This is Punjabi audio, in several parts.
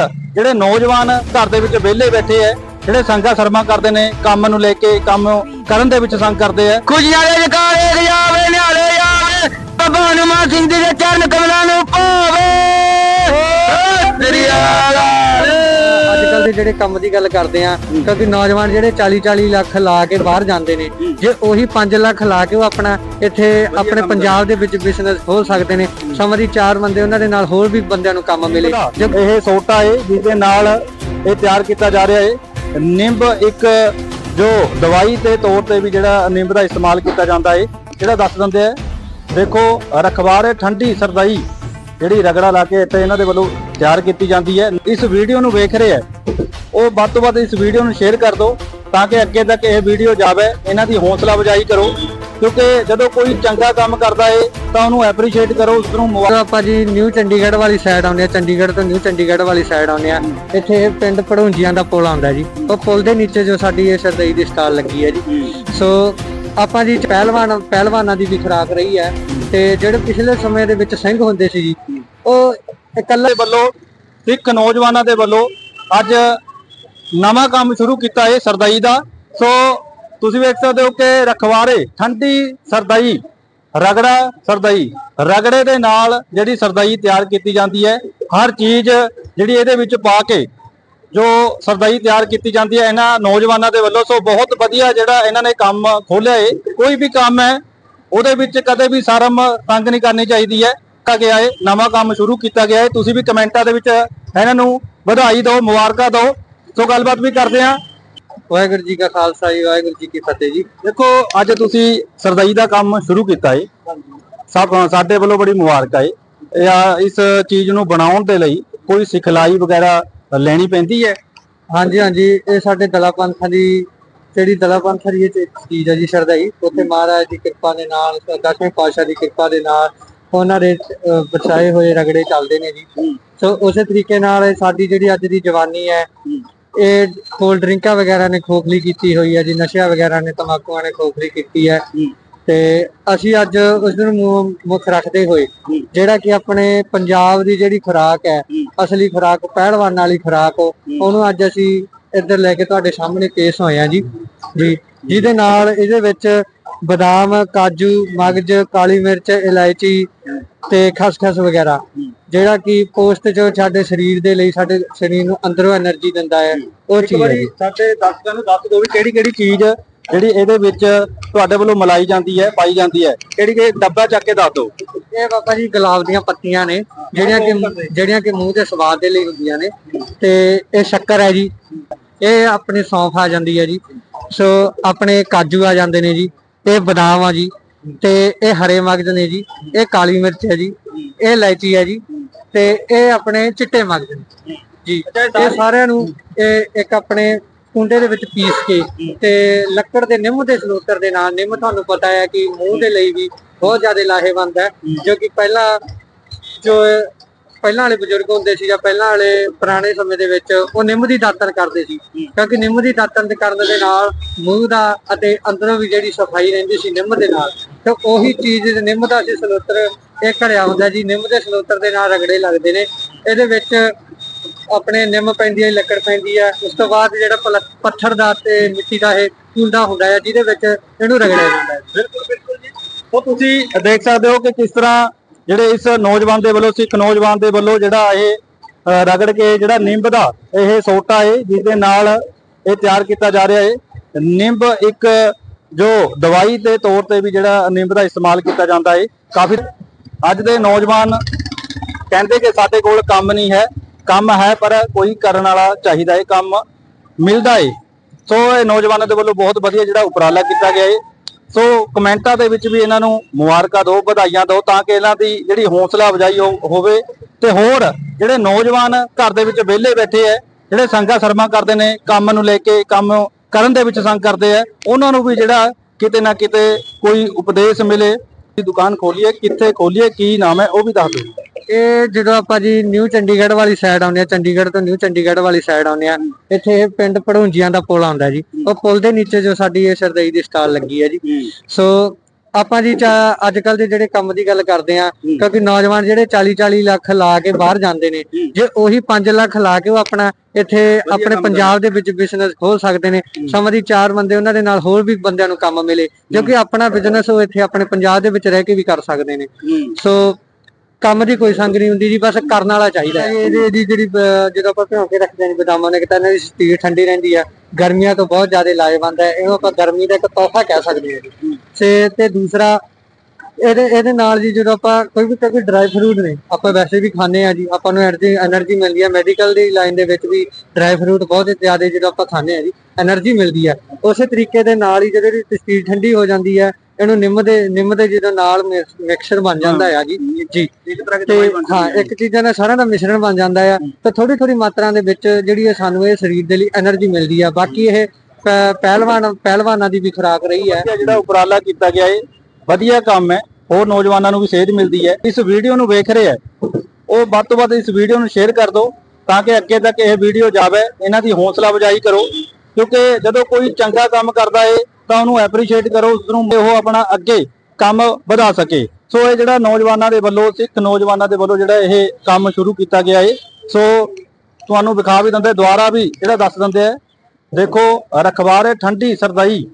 ਹੋਰ ਜਿਹੜੇ ਨੌਜਵਾਨ ਘਰ ਦੇ ਵਿੱਚ ਵਿਹਲੇ ਬੈਠੇ ਐ ਜਿਹੜੇ ਸੰਗਾ ਸਰਮਾ ਕਰਦੇ ਨੇ ਕੰਮ ਨੂੰ ਲੈ ਕੇ ਕੰਮ ਕਰਨ ਦੇ ਵਿੱਚ ਸੰਗ ਕਰਦੇ ਐ। ਖੁਸ਼ੀਆਂ ਦੇ ਜਕਾਰੇ ਜਾਵੇ ਨਿਹਾਲੇ ਜਾਵੇ ਭਗਵਾਨ ਮਾਨ ਸਿੰਘ ਜੀ ਦੇ ਚਰਨ ਕਮਲਾਂ ਨੂੰ ਪਾਵੇ। ਤੇਰੀ ਦੇ ਜਿਹੜੇ ਕੰਮ ਦੀ ਗੱਲ ਕਰਦੇ ਆ ਕਿਉਂਕਿ ਨੌਜਵਾਨ ਜਿਹੜੇ 40 40 ਲੱਖ ਲਾ ਕੇ ਬਾਹਰ ਜਾਂਦੇ ਨੇ ਜੇ ਉਹੀ 5 ਲੱਖ ਲਾ ਕੇ ਉਹ ਆਪਣਾ ਇੱਥੇ ਆਪਣੇ ਪੰਜਾਬ ਦੇ ਵਿੱਚ ਬਿਜ਼ਨਸ ਖੋਲ ਸਕਦੇ ਨੇ ਸਮਾਂ ਦੀ ਚਾਰ ਬੰਦੇ ਉਹਨਾਂ ਦੇ ਨਾਲ ਹੋਰ ਵੀ ਬੰਦਿਆਂ ਨੂੰ ਕੰਮ ਮਿਲੇ। ਜੇ ਇਹ ਸੋਟਾ ਏ ਜਿਸ ਦੇ ਨਾਲ ਇਹ ਤਿਆਰ ਕੀਤਾ ਜਾ ਰਿਹਾ ਏ। ਨਿੰਬ ਇੱਕ ਜੋ ਦਵਾਈ ਦੇ ਤੌਰ ਤੇ ਵੀ ਜਿਹੜਾ ਨਿੰਬ ਦਾ ਇਸਤੇਮਾਲ ਕੀਤਾ ਜਾਂਦਾ ਏ ਜਿਹੜਾ ਦੱਸ ਦਿੰਦੇ ਆ ਦੇਖੋ ਰਖਵਾਰੇ ਠੰਡੀ ਸਰਦਾਈ ਜਿਹੜੀ ਰਗੜਾ ਲਾ ਕੇ ਇੱਥੇ ਇਹਨਾਂ ਦੇ ਵੱਲੋਂ ਤਿਆਰ ਕੀਤੀ ਜਾਂਦੀ ਹੈ। ਇਸ ਵੀਡੀਓ ਨੂੰ ਵੇਖ ਰਹੇ ਹੈ। ਉਹ ਵੱਧ ਤੋਂ ਵੱਧ ਇਸ ਵੀਡੀਓ ਨੂੰ ਸ਼ੇਅਰ ਕਰ ਦਿਓ ਤਾਂ ਕਿ ਅੱਗੇ ਤੱਕ ਇਹ ਵੀਡੀਓ ਜਾਵੇ। ਇਹਨਾਂ ਦੀ ਹੌਸਲਾ ਅਫਜ਼ਾਈ ਕਰੋ। ਕਿਉਂਕਿ ਜਦੋਂ ਕੋਈ ਚੰਗਾ ਕੰਮ ਕਰਦਾ ਏ ਤਾਂ ਉਹਨੂੰ ਐਪਰੀਸ਼ੀਏਟ ਕਰੋ ਉਸ ਨੂੰ ਆਪਾਂ ਜੀ ਨਿਊ ਚੰਡੀਗੜ੍ਹ ਵਾਲੀ ਸਾਈਡ ਆਉਂਦੇ ਆ ਚੰਡੀਗੜ੍ਹ ਤੋਂ ਨਿਊ ਚੰਡੀਗੜ੍ਹ ਵਾਲੀ ਸਾਈਡ ਆਉਂਦੇ ਆ ਇੱਥੇ ਪਿੰਡ ਪੜੂੰਜੀਆਂ ਦਾ ਪੁਲ ਆਉਂਦਾ ਜੀ। ਉਹ ਪੁਲ ਦੇ ਨੀਚੇ ਜੋ ਸਾਡੀ ਇਹ ਸਰਦਈ ਦੀ ਸਟਾਲ ਲੱਗੀ ਹੈ ਜੀ। ਸੋ ਆਪਾਂ ਜੀ ਪਹਿਲਵਾਨ ਪਹਿਲਵਾਨਾਂ ਦੀ ਵੀ ਖੁਰਾਕ ਰਹੀ ਹੈ ਤੇ ਜਿਹੜੇ ਪਿਛਲੇ ਸਮੇਂ ਦੇ ਵਿੱਚ ਸਿੰਘ ਹੁੰਦੇ ਸੀ ਜੀ, ਉਹ ਇਕੱਲੇ ਵੱਲੋਂ, ਸਿੱਖ ਨੌਜਵਾਨਾਂ ਦੇ ਵੱਲੋਂ ਅੱਜ ਨਵਾਂ ਕੰਮ ਸ਼ੁਰੂ ਕੀਤਾ ਹੈ ਸਰਦਾਈ ਦਾ। ਸੋ ਤੁਸੀਂ ਵੇਖ ਸਕਦੇ ਹੋ ਕਿ ਰਖਵਾਰੇ, ਠੰਡੀ ਸਰਦਾਈ, ਰਗੜਾ ਸਰਦਾਈ, ਰਗੜੇ ਦੇ ਨਾਲ ਜਿਹੜੀ ਸਰਦਾਈ ਤਿਆਰ ਕੀਤੀ ਜਾਂਦੀ ਹੈ, ਹਰ ਚੀਜ਼ ਜਿਹੜੀ ਇਹਦੇ ਵਿੱਚ ਪਾ ਕੇ ਜੋ ਸਰਦਾਈ ਤਿਆਰ ਕੀਤੀ ਜਾਂਦੀ ਹੈ ਇਹਨਾਂ ਨੌਜਵਾਨਾਂ ਦੇ ਵੱਲੋਂ, ਸੋ ਬਹੁਤ ਵਧੀਆ ਜਿਹੜਾ ਇਹਨਾਂ ਨੇ ਕੰਮ ਖੋਲਿਆ ਹੈ ਕੋਈ ਵੀ ਕੰਮ ਹੈ, ਉਹਦੇ ਵਿੱਚ ਕਦੇ ਵੀ ਸ਼ਰਮ ਤੰਗ ਨਹੀਂ ਕਰਨੀ ਚਾਹੀਦੀ ਹੈ। ਕੀਤਾ ਗਿਆ ਹੈ ਨਵਾਂ ਕੰਮ ਸ਼ੁਰੂ ਕੀਤਾ ਗਿਆ ਹੈ ਤੁਸੀਂ ਵੀ ਕਮੈਂਟਾਂ ਦੇ ਵਿੱਚ ਇਹਨਾਂ ਨੂੰ ਵਧਾਈ ਦਿਓ, ਮੁਬਾਰਕਾਂ ਦਿਓ। ਸੋ ਗੱਲਬਾਤ ਵੀ ਕਰਦੇ ਹਾਂ। ਵਾਹਿਗੁਰੂ ਜੀ ਕਾ ਖਾਲਸਾ ਜੀ, ਵਾਹਿਗੁਰੂ ਜੀ ਕੀ ਫਤਿਹ ਜੀ। ਦੇਖੋ, ਅੱਜ ਤੁਸੀਂ ਸਰਦਾਈ ਦਾ ਕੰਮ ਸ਼ੁਰੂ ਕੀਤਾ ਏ। ਸਭ, ਸਾਡੇ ਵੱਲੋਂ ਬੜੀ ਮੁਬਾਰਕਾਂ ਏ। ਇਸ ਚੀਜ਼ ਨੂੰ ਬਣਾਉਣ ਦੇ ਲਈ ਕੋਈ ਸਿਖਲਾਈ ਵਗੈਰਾ ਲੈਣੀ ਪੈਂਦੀ ਹੈ? ਹਾਂਜੀ ਹਾਂਜੀ ਇਹ ਸਾਡੇ ਦਲਾ ਪੰਥਾਂ ਦੀ ਜਿਹੜੀ ਦਲਾ ਪੰਥਾਂ ਦੀ ਇਹ ਚੀਜ਼ ਹੈ ਜੀ ਸ਼ਰਧਾਈ। ਉੱਥੇ ਮਹਾਰਾਜ ਦੀ ਕਿਰਪਾ ਦੇ ਨਾਲ ਦਸਵੇਂ ਪਾਤਸ਼ਾਹ ਦੀ ਕਿਰਪਾ ਦੇ ਨਾਲ ਉਹਨਾਂ ਦੇ ਬਰਸਾਏ ਹੋਏ ਰਗੜੇ ਚੱਲਦੇ ਨੇ ਜੀ। ਸੋ ਉਸੇ ਤਰੀਕੇ ਨਾਲ ਸਾਡੀ ਜਿਹੜੀ ਅੱਜ ਦੀ ਜਵਾਨੀ ਹੈ ਇਹ ਕੋਲਡ ਡਰਿੰਕਾਂ ਵਗੈਰਾ ਨੇ ਖੋਖਲੀ ਕੀਤੀ ਹੋਈ ਹੈ ਜੀ ਨਸ਼ਿਆਂ ਵਗੈਰਾ ਨੇ ਤਮਾਕੂਆਂ ਨੇ ਖੋਖਲੀ ਕੀਤੀ ਹੈ। ਤੇ ਅਸੀਂ ਅੱਜ ਉਸ ਨੂੰ ਮੁੱਖ ਰੱਖਦੇ ਹੋਏ ਜਿਹੜਾ ਕਿ ਆਪਣੇ ਪੰਜਾਬ ਦੀ ਜਿਹੜੀ ਖੁਰਾਕ ਹੈ ਅਸਲੀ ਖੁਰਾਕ ਪਹਿਲਵਾਨ ਵਾਲੀ ਖੁਰਾਕ ਉਹਨੂੰ ਅੱਜ ਅਸੀਂ ਇੱਧਰ ਲੈ ਕੇ ਤੁਹਾਡੇ ਸਾਹਮਣੇ ਪੇਸ਼ ਹੋਏ ਆ ਜੀ। ਜੀ ਜਿਹਦੇ ਨਾਲ ਇਹਦੇ ਵਿੱਚ ਬਦਾਮ ਕਾਜੂ ਮਗਜ ਕਾਲੀ ਮਿਰਚ ਇਲਾਇਚੀ ਤੇ ਖਸਖਸ ਵਗੈਰਾ ਜਿਹੜਾ ਕਿ ਪੋਸਟ ਚ ਸਾਡੇ ਸਰੀਰ ਦੇ ਲਈ ਸਾਡੇ ਸਰੀਰ ਨੂੰ ਅੰਦਰੋਂ એનર્ਜੀ ਦਿੰਦਾ ਹੈ ਉਹ ਇੱਕ ਚੀਜ਼ ਸਾਡੇ ਦਰਸ਼ਕਾਂ ਨੂੰ ਦੱਸ ਦੋ ਵੀ ਕਿਹੜੀ ਕਿਹੜੀ ਚੀਜ਼ ਜਿਹੜੀ ਇਹਦੇ ਵਿੱਚ ਤੁਹਾਡੇ ਵੱਲੋਂ ਮਲਾਈ ਜਾਂਦੀ ਹੈ ਪਾਈ ਜਾਂਦੀ ਹੈ ਕਿਹੜੀ ਕਿ ਡੱਬਾ ਚੱਕ ਕੇ ਦੱਸ ਦਿਓ। ਇਹ ਬਾਬਾ ਜੀ ਗੁਲਾਬ ਦੀਆਂ ਪੱਤੀਆਂ ਨੇ ਜਿਹੜੀਆਂ ਕਿ ਜਿਹੜੀਆਂ ਕਿ ਮੂੰਹ ਦੇ ਸਵਾਦ ਦੇ ਲਈ ਹੁੰਦੀਆਂ ਨੇ। ਤੇ ਇਹ ਸ਼ੱਕਰ ਹੈ ਜੀ। ਇਹ ਆਪਣੀ ਸੌਂਫ ਆ ਜਾਂਦੀ ਹੈ ਜੀ। ਸੋ ਆਪਣੇ ਕਾਜੂ ਆ ਜਾਂਦੇ ਨੇ ਜੀ। ਇਹ ਬਦਾਮ ਆ ਜੀ। ਤੇ ਇਹ ਹਰੇ ਮਗਜ਼ ਨੇ ਜੀ। ਇਹ ਕਾਲੀ ਮਿਰਚ ਹੈ ਜੀ। ਇਹ ਇਲਾਇਚੀ ਹੈ ਜੀ। ਤੇ ਇਹ ਆਪਣੇ ਚਿੱਟੇ ਮਗਜ਼ ਨੇ। ਜੀ। ਇਹ ਸਾਰਿਆਂ ਨੂੰ ਇਹ ਇੱਕ ਆਪਣੇ ਕੁੰਡੇ ਦੇ ਵਿੱਚ ਪੀਸ ਕੇ ਤੇ ਲੱਕੜ ਦੇ ਨਿੰਮ ਦੇ ਸਲੋਤਰ ਦੇ ਨਾਲ ਨਿੰਮ ਤੁਹਾਨੂੰ ਪਤਾ ਹੈ ਕਿ ਮੂੰਹ ਦੇ ਲਈ ਵੀ ਬਹੁਤ ਜ਼ਿਆਦਾ ਲਾਹੇਵੰਦ ਹੈ, ਜੋ ਕਿ ਪਹਿਲਾਂ ਜੋ ਪਹਿਲਾਂ ਵਾਲੇ ਬਜ਼ੁਰਗ ਹੁੰਦੇ ਸੀ ਜਾਂ ਪਹਿਲਾਂ ਵਾਲੇ ਪੁਰਾਣੇ ਸਮੇਂ ਦੇ ਵਿੱਚ ਉਹ ਨਿੰਮ ਦੀ ਦਾਤਨ ਕਰਦੇ ਸੀ। ਕਿਉਂਕਿ ਨਿੰਮ ਦੀ ਦਾਤਨ ਦੇ ਕਰਨ ਦੇ ਨਾਲ ਮੂੰਹ ਦਾ ਅਤੇ ਅੰਦਰੋਂ ਵੀ ਜਿਹੜੀ ਸਫ਼ਾਈ ਰਹਿੰਦੀ ਸੀ ਨਿੰਮ ਦੇ ਨਾਲ। ਤੇ ਉਹੀ ਚੀਜ਼ ਨਿੰਮ ਦਾ ਸੀ ਸਲੋਤਰ ਇਹ ਘੜਿਆ ਹੁੰਦਾ ਜੀ, ਨਿੰਮ ਦੇ ਸਲੋਤਰ ਦੇ ਨਾਲ ਰਗੜੇ ਲੱਗਦੇ ਨੇ। ਇਹਦੇ ਵਿੱਚ ਆਪਣੇ ਨਿੰਮ ਪੈਂਦੀ ਹੈ ਲੱਕੜ ਪੈਂਦੀ ਹੈ ਉਸ ਤੋਂ ਬਾਅਦ ਜਿਹੜਾ ਪਲ- ਪੱਥਰ ਦਾ ਤੇ ਮਿੱਟੀ ਦਾ ਇਹ ਕੁੰਡਾ ਹੁੰਦਾ ਹੈ ਜਿਹਦੇ ਵਿੱਚ ਇਹਨੂੰ ਰਗੜਿਆ ਜਾਂਦਾ ਹੈ ਬਿਲਕੁਲ ਬਿਲਕੁਲ ਜੀ। ਉਹ ਤੁਸੀਂ ਦੇਖ ਸਕਦੇ ਹੋ ਕਿ ਕਿਸ ਤਰ੍ਹਾਂ ਜਿਹੜੇ ਇਸ ਨੌਜਵਾਨ ਦੇ ਵੱਲੋਂ ਸਿੱਖ ਨੌਜਵਾਨ ਦੇ ਵੱਲੋਂ ਜਿਹੜਾ ਇਹ ਅ, ਰਗੜ ਕੇ ਜਿਹੜਾ ਨਿੰਬ ਦਾ ਇਹ ਸੋਟਾ ਹੈ ਜਿਸ ਦੇ ਨਾਲ ਇਹ ਤਿਆਰ ਕੀਤਾ ਜਾ ਰਿਹਾ ਹੈ ਨਿੰਬ ਇੱਕ ਜੋ ਦਵਾਈ ਦੇ ਤੌਰ ਤੇ ਵੀ ਜਿਹੜਾ ਨਿੰਬ ਦਾ ਇਸਤੇਮਾਲ ਕੀਤਾ ਜਾਂਦਾ ਹੈ ਕਾਫੀ ਅੱਜ ਦੇ ਨੌਜਵਾਨ ਕਹਿੰਦੇ ਕਿ ਸਾਡੇ ਕੋਲ ਕੰਮ ਨਹੀਂ ਹੈ। ਕੰਮ ਹੈ, ਪਰ ਕੋਈ ਕਰਨ ਵਾਲਾ ਚਾਹੀਦਾ ਹੈ ਕੰਮ ਮਿਲਦਾ ਏ। ਸੋ ਇਹ ਨੌਜਵਾਨਾਂ ਦੇ ਵੱਲੋਂ ਬਹੁਤ ਵਧੀਆ ਜਿਹੜਾ ਉਪਰਾਲਾ ਕੀਤਾ ਗਿਆ ਏ। ਸੋ ਕਮੈਂਟਾਂ ਦੇ ਵਿੱਚ ਵੀ ਇਹਨਾਂ ਨੂੰ ਮੁਬਾਰਕਾਂ ਦਿਓ, ਵਧਾਈਆਂ ਦਿਓ, ਤਾਂ ਕਿ ਇਹਨਾਂ ਦੀ ਜਿਹੜੀ ਹੌਸਲਾ ਅਫਜ਼ਾਈ ਹੋ- ਹੋਵੇ। ਤੇ ਹੋਰ ਜਿਹੜੇ ਨੌਜਵਾਨ ਘਰ ਦੇ ਵਿੱਚ ਵਿਹਲੇ ਬੈਠੇ ਐ ਜਿਹੜੇ ਸੰਗਾ ਸਰਮਾ ਕਰਦੇ ਨੇ, ਕੰਮ ਨੂੰ ਲੈ ਕੇ, ਕੰਮ ਕਰਨ ਦੇ ਵਿੱਚ ਸੰਗ ਕਰਦੇ ਐ ਉਹਨਾਂ ਨੂੰ ਵੀ ਜਿਹੜਾ ਕਿਤੇ ਨਾ ਕਿਤੇ ਕੋਈ ਉਪਦੇਸ਼ ਮਿਲੇ। ਦੁਕਾਨ ਖੋਲੀਏ, ਕਿੱਥੇ ਖੋਲੀਏ, ਕੀ ਨਾਮ ਹੈ, ਉਹ ਵੀ ਦੱਸ ਦਿਓ। ਇਹ ਜਦੋਂ ਆਪਾਂ ਜੀ ਨਿਊ ਚੰਡੀਗੜ੍ਹ ਵਾਲੀ ਸਾਈਡ ਆਉਂਦੇ ਆ ਚੰਡੀਗੜ੍ਹ ਤੋਂ ਨਿਊ ਚੰਡੀਗੜ੍ਹ ਵਾਲੀ ਸਾਈਡ ਆਉਂਦੇ ਆ ਇੱਥੇ ਪਿੰਡ ਪੜੂੰਜੀਆਂ ਦਾ ਪੁਲ ਆਉਂਦਾ ਜੀ। ਉਹ ਪੁਲ ਦੇ ਨੀਚੇ ਜੋ ਸਾਡੀ ਇਹ ਸਰਦਈ ਦੀ ਸਟਾਲ ਲੱਗੀ ਹੈ ਜੀ। ਸੋ ਆਪਾਂ ਜੀ ਅੱਜ ਕੱਲ ਦੇ ਜਿਹੜੇ ਕੰਮ ਦੀ ਗੱਲ ਕਰਦੇ ਆ ਕਿਉਂਕਿ ਨੌਜਵਾਨ ਜਿਹੜੇ 40 40 ਲੱਖ ਲਾ ਕੇ ਬਾਹਰ ਜਾਂਦੇ ਨੇ ਜੇ ਉਹੀ 5 ਲੱਖ ਲਾ ਕੇ ਉਹ ਆਪਣਾ ਇੱਥੇ ਆਪਣੇ ਪੰਜਾਬ ਦੇ ਵਿੱਚ ਬਿਜ਼ਨਸ ਖੋਲ ਸਕਦੇ ਨੇ ਸਮਾਂ ਦੀ ਚਾਰ ਬੰਦੇ ਉਹਨਾਂ ਦੇ ਨਾਲ ਹੋਰ ਵੀ ਬੰਦਿਆਂ ਨੂੰ ਕੰਮ ਮਿਲੇ ਜੋ ਕਿ ਆਪਣਾ ਬਿਜ਼ਨਸ ਉਹ ਇੱਥੇ ਆਪਣੇ ਪੰਜਾਬ ਦੇ ਵਿੱਚ ਰਹਿ ਕੇ ਵੀ ਕਰ ਸਕਦੇ ਨੇ। ਸੋ ਕੰਮ ਦੀ ਕੋਈ ਸੰਗ ਨਹੀਂ ਹੁੰਦੀ ਜੀ ਬਸ ਕਰਨ ਵਾਲਾ ਚਾਹੀਦਾ ਇਹਦੀ ਇਹਦੀ ਜਿਹੜੀ ਜਦੋਂ ਆਪਾਂ ਭਿਉਂ ਕੇ ਰੱਖਦੇ ਨੇ ਬਦਾਮਾਂ ਨੇ ਤਾਂ ਇਹਨਾਂ ਸਟੀਲ ਠੰਡੀ ਰਹਿੰਦੀ ਆ। ਗਰਮੀਆਂ ਤੋਂ ਬਹੁਤ ਜ਼ਿਆਦਾ ਲਾਹੇਵੰਦ ਹੈ। ਇਹਨੂੰ ਆਪਾਂ ਗਰਮੀ ਦਾ ਇੱਕ ਤੋਹਫਾ ਕਹਿ ਸਕਦੇ ਹਾਂ ਤੇ ਤੇ ਦੂਸਰਾ ਇਹਦੇ ਇਹਦੇ ਨਾਲ ਜੀ ਜਦੋਂ ਆਪਾਂ ਕੋਈ ਵੀ ਕੋਈ ਡਰਾਈ ਫਰੂਟ ਨੇ ਆਪਾਂ ਵੈਸੇ ਵੀ ਖਾਂਦੇ ਆ ਜੀ। ਆਪਾਂ ਨੂੰ એનર્ਜੀ એનર્ਜੀ ਮਿਲਦੀ ਆ। ਮੈਡੀਕਲ ਦੀ ਲਾਈਨ ਦੇ ਵਿੱਚ ਵੀ ਡਰਾਈ ਫਰੂਟ ਬਹੁਤ ਜ਼ਿਆਦਾ ਜਦੋਂ ਆਪਾਂ ਖਾਂਦੇ ਆ ਜੀ એનર્ਜੀ ਮਿਲਦੀ ਆ। ਉਸੇ ਤਰੀਕੇ ਦੇ ਨਾਲ ਹੀ ਜਦੋਂ ਇਹਦੀ ਸਟੀਲ ਠੰਡੀ ਹੋ ਜਾਂਦੀ ਹੈ ਇਹਨੂੰ ਨਿੰਮ ਦੇ ਨਿੰਮ ਦੇ ਜਦੋਂ ਨਾਲ ਮਿਕਸਚਰ ਬਣ ਜਾਂਦਾ ਆ ਜੀ। ਜੀ। ਤੇ ਹਾਂ ਇੱਕ ਚੀਜ਼ਾਂ ਦਾ ਸਾਰਿਆਂ ਦਾ ਮਿਸ਼ਰਣ ਬਣ ਜਾਂਦਾ ਆ। ਤਾਂ ਥੋੜੀ ਥੋੜੀ ਮਾਤਰਾ ਦੇ ਵਿੱਚ ਜਿਹੜੀ ਹੈ ਸਾਨੂੰ ਇਹ ਸਰੀਰ ਦੇ ਲਈ એનર્ਜੀ ਮਿਲਦੀ ਆ। ਬਾਕੀ ਇਹ ਪਹਿਲਵਾਨ ਪਹਿਲਵਾਨਾਂ ਦੀ ਵੀ ਖੁਰਾਕ ਰਹੀ ਹੈ ਜਿਹੜਾ ਉਪਰਾਲਾ ਕੀਤਾ ਗਿਆ ਹੈ ਵਧੀਆ ਕੰਮ ਹੈ। ਹੋਰ ਨੌਜਵਾਨਾਂ ਨੂੰ ਵੀ ਸੇਧ ਮਿਲਦੀ ਹੈ। ਇਸ ਵੀਡੀਓ ਨੂੰ ਵੇਖ ਰਹੇ ਹੈ ਉਹ ਵੱਧ ਤੋਂ ਵੱਧ ਇਸ ਵੀਡੀਓ ਨੂੰ ਸ਼ੇਅਰ ਕਰ ਦਿਓ ਤਾਂ ਕਿ ਅੱਗੇ ਤੱਕ ਇਹ ਵੀਡੀਓ ਜਾਵੇ। ਇਹਨਾਂ ਦੀ ਹੌਸਲਾ ਵਜਾਈ ਕਰੋ ਕਿਉਂਕਿ ਜਦੋਂ ਕੋਈ ਚੰਗਾ ਕੰਮ ਕਰਦਾ ਏ ਤਾਂ ਉਹਨੂੰ ਐਪਰੀਸ਼ੀਏਟ ਕਰੋ ਉਸ ਨੂੰ ਉਹ ਆਪਣਾ ਅੱਗੇ ਕੰਮ ਵਧਾ ਸਕੇ। ਸੋ ਇਹ ਜਿਹੜਾ ਨੌਜਵਾਨਾਂ ਦੇ ਵੱਲੋਂ ਸਿੱਖ ਨੌਜਵਾਨਾਂ ਦੇ ਵੱਲੋਂ ਜਿਹੜਾ ਇਹ ਕੰਮ ਸ਼ੁਰੂ ਕੀਤਾ ਗਿਆ ਹੈ ਸੋ ਤੁਹਾਨੂੰ ਵਿਖਾ ਵੀ ਦਿੰਦੇ ਦੁਆਰਾ ਵੀ ਜਿਹੜਾ ਦੱਸ ਦਿੰਦੇ ਆ। ਦੇਖੋ ਰਖਵਾਰੇ ਠੰਡੀ ਸਰਦਾਈ।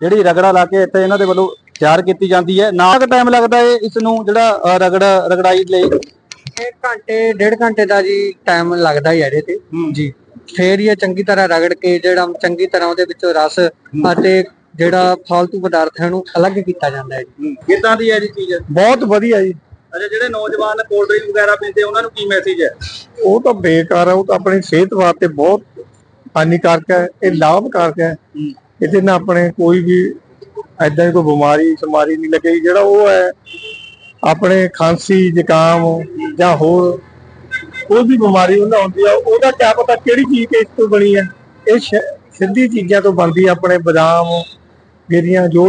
ਜਿਹੜੀ ਰਗੜਾ ਲਾ ਕੇ ਇੱਥੇ ਇਹਨਾਂ ਦੇ ਵੱਲੋਂ ਤਿਆਰ ਕੀਤੀ ਜਾਂਦੀ ਹੈ। ਨਾ ਕਿ ਟਾਈਮ ਲੱਗਦਾ ਹੈ ਇਸ ਨੂੰ ਜਿਹੜਾ ਰਗੜ ਰਗੜਾਈ ਲਈ। ਇੱਕ ਘੰਟੇ ਡੇਢ ਘੰਟੇ ਦਾ ਜੀ ਟਾਈਮ ਲੱਗਦਾ ਹੀ ਇਹਦੇ ਤੇ। ਜੀ ਫੇਰ ਇਹ ਚੰਗੀ ਤਰ੍ਹਾਂ ਰਗੜ ਕੇ ਜਿਹੜਾ ਚੰਗੀ ਤਰ੍ਹਾਂ ਉਹਦੇ ਵਿੱਚੋਂ ਰਸ ਅਤੇ ਜਿਹੜਾ ਫਾਲਤੂ ਪਦਾਰਥ ਹੈ ਉਹਨੂੰ ਅਲੱਗ ਕੀਤਾ ਜਾਂਦਾ ਹੈ ਜੀ। ਕਿੱਦਾਂ ਦੀ ਹੈ ਜੀ ਚੀਜ਼? ਬਹੁਤ ਵਧੀਆ ਜੀ। ਅੱਛਾ ਜਿਹੜੇ ਨੌਜਵਾਨ ਕੋਲਡ ਡਰਿੰਕ ਵਗੈਰਾ ਪੀਂਦੇ ਉਹਨਾਂ ਨੂੰ ਕੀ ਮੈਸੇਜ ਹੈ? ਉਹ ਤਾਂ ਬੇਕਾਰ ਹੈ ਉਹ ਤਾਂ ਆਪਣੀ ਸਿਹਤ ਵਾਸਤੇ ਬਹੁਤ ਹਾਨੀਕਾਰਕ ਹੈ ਇਹ ਲਾਭਕਾਰਕ ਹੈ। ਇਹਦੇ ਨਾਲ ਆਪਣੇ ਕੋਈ ਵੀ ਐਦਾਂ ਦੀ ਕੋਈ ਬਿਮਾਰੀ ਸਮਾਰੀ ਨਹੀਂ ਲੱਗੇਗੀ। ਜਿਹੜਾ ਉਹ ਹੈ ਆਪਣੇ ਖਾਂਸੀ ਜ਼ੁਕਾਮ ਜਾਂ ਹੋਰ ਕੋਈ ਵੀ ਬਿਮਾਰੀ ਉਹਨਾਂ ਹੁੰਦੀ ਆ ਉਹਦਾ ਕਿਆ ਪਤਾ ਕਿਹੜੀ ਚੀਜ਼ ਕਿਸ ਤੋਂ ਬਣੀ ਹੈ। ਇਹ ਸਿੱਧੀ ਚੀਜ਼ਾਂ ਤੋਂ ਬਣਦੀ ਆਪਣੇ ਬਦਾਮ ਗਿਰੀਆਂ ਜੋ